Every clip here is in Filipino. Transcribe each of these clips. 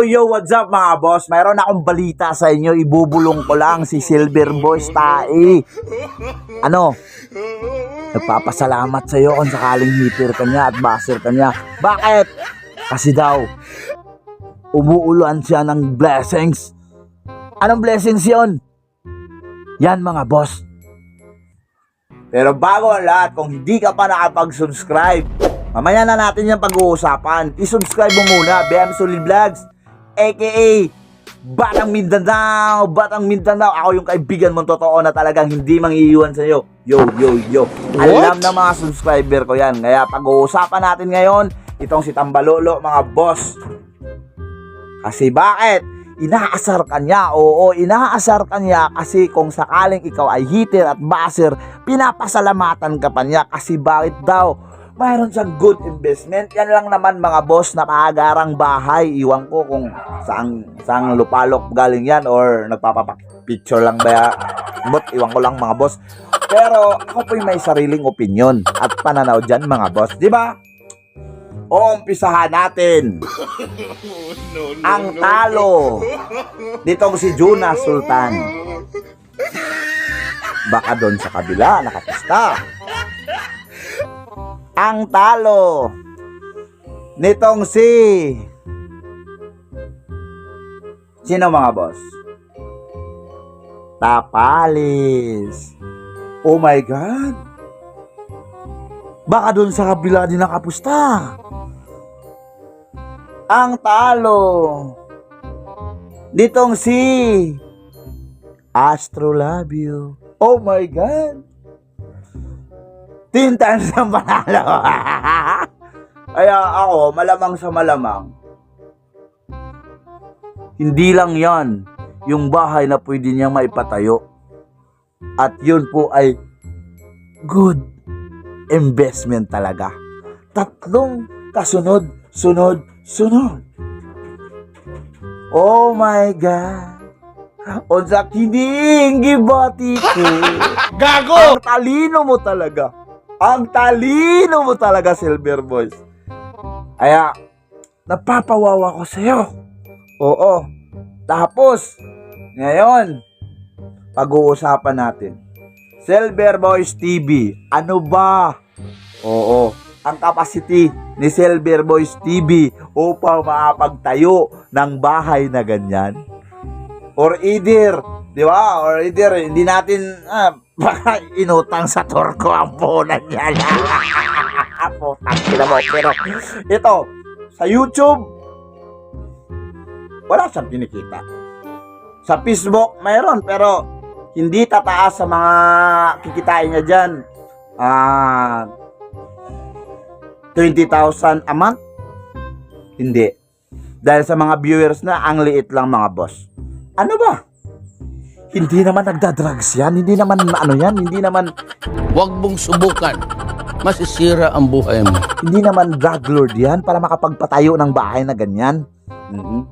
Yo, what's up mga boss? Mayroon akong balita sa inyo. Ibubulong ko lang si Silver Boys Tae. Ano? Nagpapasalamat sa iyo kung sakaling hitter ka niya at baser ka niya. Bakit? Kasi daw, umuulan siya ng blessings. Anong blessings yon? Yan mga boss. Pero bago ang lahat, kung hindi ka pa nakapag-subscribe, mamaya na natin yung pag-uusapan. I-subscribe mo muna, BM Solid Vlogs, aka Batang Mindanao, Batang Mindanao. Ako yung kaibigan mong totoo na talagang hindi mangiiwan sa iyo. Yo, yo, yo. Alam na mga subscriber ko yan. Kaya pag-uusapan natin ngayon, itong si Tambalolo, mga boss. Kasi bakit? Inaasar ka niya. Oo, inaasar ka niya kasi kung sakaling ikaw ay hitter at baser, pinapasalamatan ka pa niya kasi bakit daw? Mayroon siyang good investment. Yan lang naman mga boss na kaagarang bahay. Iwan ko kung saang, saang lupalok galing yan or nagpapapicture lang ba ya? But iwan ko lang mga boss. Pero ako po'y may sariling opinion at pananaw dyan mga boss. Di ba? O umpisahan natin ang talo nitong si Juna Sultan. Baka doon sa kabila, nakapista. Ang talo nitong si... Sino mga boss? Tapalis. Oh my God. Baka doon sa kabila din nakapusta. Ang talo nitong si Astrolabio. Oh my God! 10 times ang panalo. Kaya ako, malamang sa malamang, hindi lang yan yung bahay na pwede niya maipatayo. At yun po ay good investment talaga. Tatlong kasunod, sunod, sunod. Oh my God. Unsa kining gibati ko. Gago! Ang talino mo talaga. Ang talino mo talaga, Silver Boys. Kaya, napapawawa ko sa'yo. Oo. Tapos, ngayon, pag-uusapan natin. Silver Boys TV, ano ba? Oo. Ang capacity ni Silver Boys TV upang makapagtayo ng bahay na ganyan. Or either, di ba? Or either, hindi natin, ah, baka inutang sa turko ang punan niya. Putang ina mo. Pero, ito, sa YouTube, wala siyang kinikita. Sa Facebook, mayroon, pero hindi tataas sa mga kikitain niya dyan. Ah, 20,000 a month? Hindi. Dahil sa mga viewers na, ang liit lang mga boss. Ano ba? Hindi naman nagda-drugs yan. Hindi naman ano yan. Hindi naman, Huwag mong subukan. Masisira ang buhay mo. hindi naman drug lord yan para makapagpatayo ng bahay na ganyan. Mhm.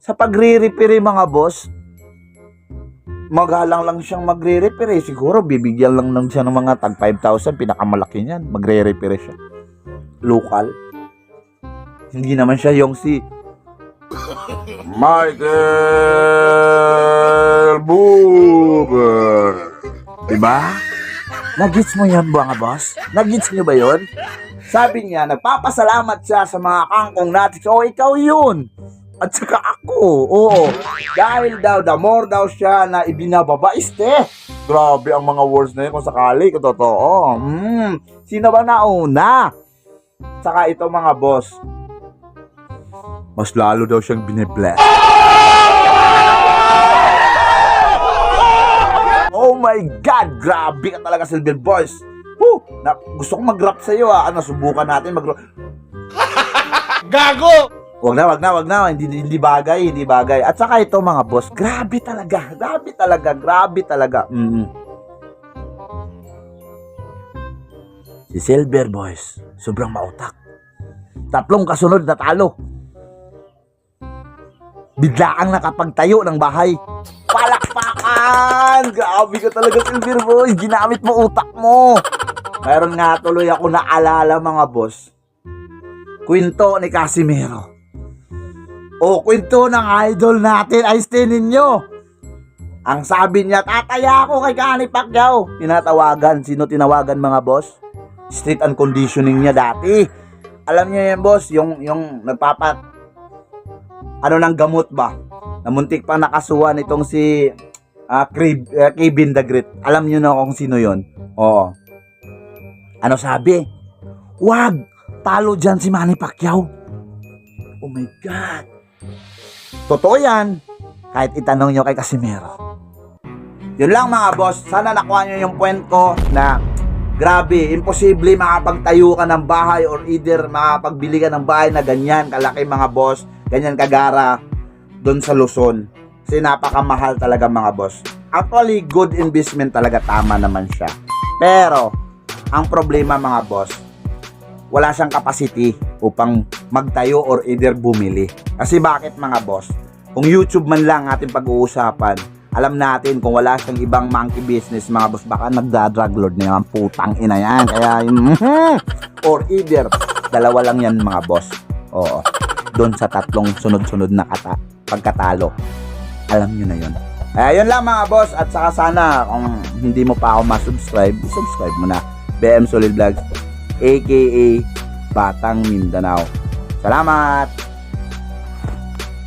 Sa pagre-repair mga boss, magalang lang siyang magre-repair. eh. Siguro bibigyan lang lang siya ng mga tag 5,000. Pinakamalaki niyan. Magre-repair siya. Local. Hindi naman siya yung si Michael Buber. Diba? Nagits mo yan mga boss? Nagits nyo ba yon? Sabi niya, nagpapasalamat siya sa mga kangkong natin. So, ikaw yun. At saka ako. Oo. Dahil daw, the more daw siya na ibinababaiste. Grabe ang mga words na yun kung sakali. Kung totoo. Hmm. Sino ba nauna? Saka ito mga boss. Mas lalo daw siyang binibless. Oh my God! Grabe ka talaga, Silver Boys! Woo! Na, gusto kong mag-rap sa'yo ah. Ano, subukan natin mag Gago! Wag na, wag na, wag na. Hindi, hindi bagay, hindi bagay. At saka ito mga boss, grabe talaga. Grabe talaga, grabe talaga. Mm. Si Silver Boys, sobrang mautak. Tatlong kasunod na talo. Biglaang nakapagtayo ng bahay. Palakpakan! Grabe ka talaga, Silver Boys. Ginamit mo utak mo. Meron nga tuloy ako naalala mga boss. Kwento ni Casimiro. O kwento ng idol natin ay ninyo. Ang sabi niya, tataya ako kay Kani Pacquiao. Tinatawagan. Sino tinawagan mga boss? Street and conditioning niya dati. Alam niyo yan boss, yung, yung nagpapat, ano ng gamot ba? Namuntik pa nakasuhan itong si uh, Kevin the Great. Alam niyo na kung sino yon. Oo. Ano sabi? Wag! Talo dyan si Manny Pacquiao. Oh my God. Totoo yan. Kahit itanong nyo kay Casimero. Yun lang mga boss. Sana nakuha nyo yung point ko na grabe, imposible makapagtayo ka ng bahay or either makapagbili ka ng bahay na ganyan kalaki mga boss, ganyan kagara doon sa Luzon. Kasi napakamahal talaga mga boss. Actually, good investment talaga tama naman siya. Pero, ang problema mga boss, wala siyang capacity upang magtayo or either bumili. Kasi bakit mga boss? Kung YouTube man lang ating pag-uusapan, alam natin kung wala siyang ibang monkey business mga boss, baka nagda-drug lord na yan, putang ina yan. Kaya, mhm. or either, dalawa lang yan mga boss. Oo. Doon sa tatlong sunod-sunod na kata, pagkatalo. Alam nyo na yun. Kaya yun lang mga boss at saka sana kung hindi mo pa ako ma-subscribe, subscribe mo na. BM Solid Vlogs aka Batang Mindanao. Salamat!